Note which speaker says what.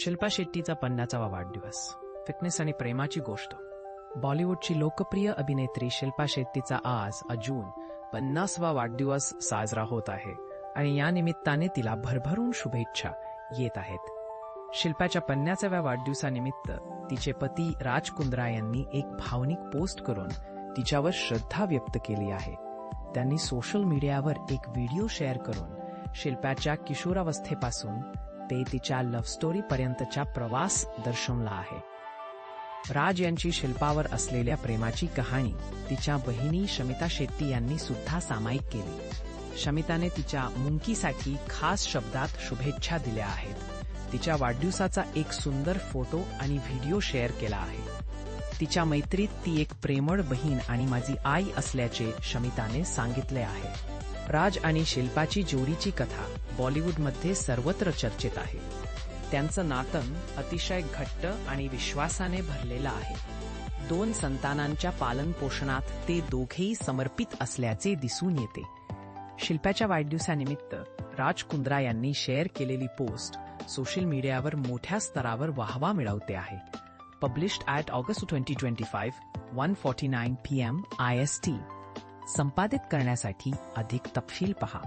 Speaker 1: शिल्पा शेट्टीचा पन्नाचावा वाढदिवस. फिटनेस आणि प्रेमाची गोष्ट. बॉलिवूडची लोकप्रिय अभिनेत्री शिल्पा शेट्टीचा आज अजून पन्नासवा वाढदिवस साजरा होत आहे आणि या निमित्ताने तिला भरभरून शुभेच्छा येत आहेत. शिल्पाच्या पन्नासाव्या वाढदिवसानिमित्त तिचे पती राज कुंद्रा यांनी एक भावनिक पोस्ट करून तिच्यावर श्रद्धा व्यक्त केली आहे. त्यांनी सोशल मीडियावर एक व्हिडिओ शेअर करून शिल्पाच्या किशोरावस्थेपासून ते तिच्या लव्ह स्टोरी पर्यंतचा प्रवास दर्शवला आहे. राज यांची शिल्पावर असलेल्या प्रेमाची कहाणी तिच्या बहिणी शमिता शेट्टी यांनी सुद्धा सामायिक केली. शमिताने तिच्या मुंकीसाठी खास शब्दात शुभेच्छा दिल्या आहेत. तिच्या वाढदिवसाचा एक सुंदर फोटो आणि व्हिडिओ शेअर केला आहे. तिच्या मैत्रीत ती एक प्रेमळ बहीण आणि माझी आई असल्याचे शमिताने सांगितले आहे. राज आणि शिल्पाची जोडीची कथा बॉलिवूडमध्ये सर्वत्र चर्चेत आहे. त्यांचं नातं अतिशय घट्ट आणि विश्वासाने भरलेलं आहे. दोन संतानांच्या पालनपोषणात ते दोघेही समर्पित असल्याचे दिसून येते. शिल्पाच्या वाढदिवसानिमित्त राज कुंद्रा यांनी शेअर केलेली पोस्ट सोशल मीडियावर मोठ्या स्तरावर वाहवा मिळवते आहे. Published at August twenty twenty five one forty nine P M I S T. संपादित करण्यासाठी अधिक तपशील पहा.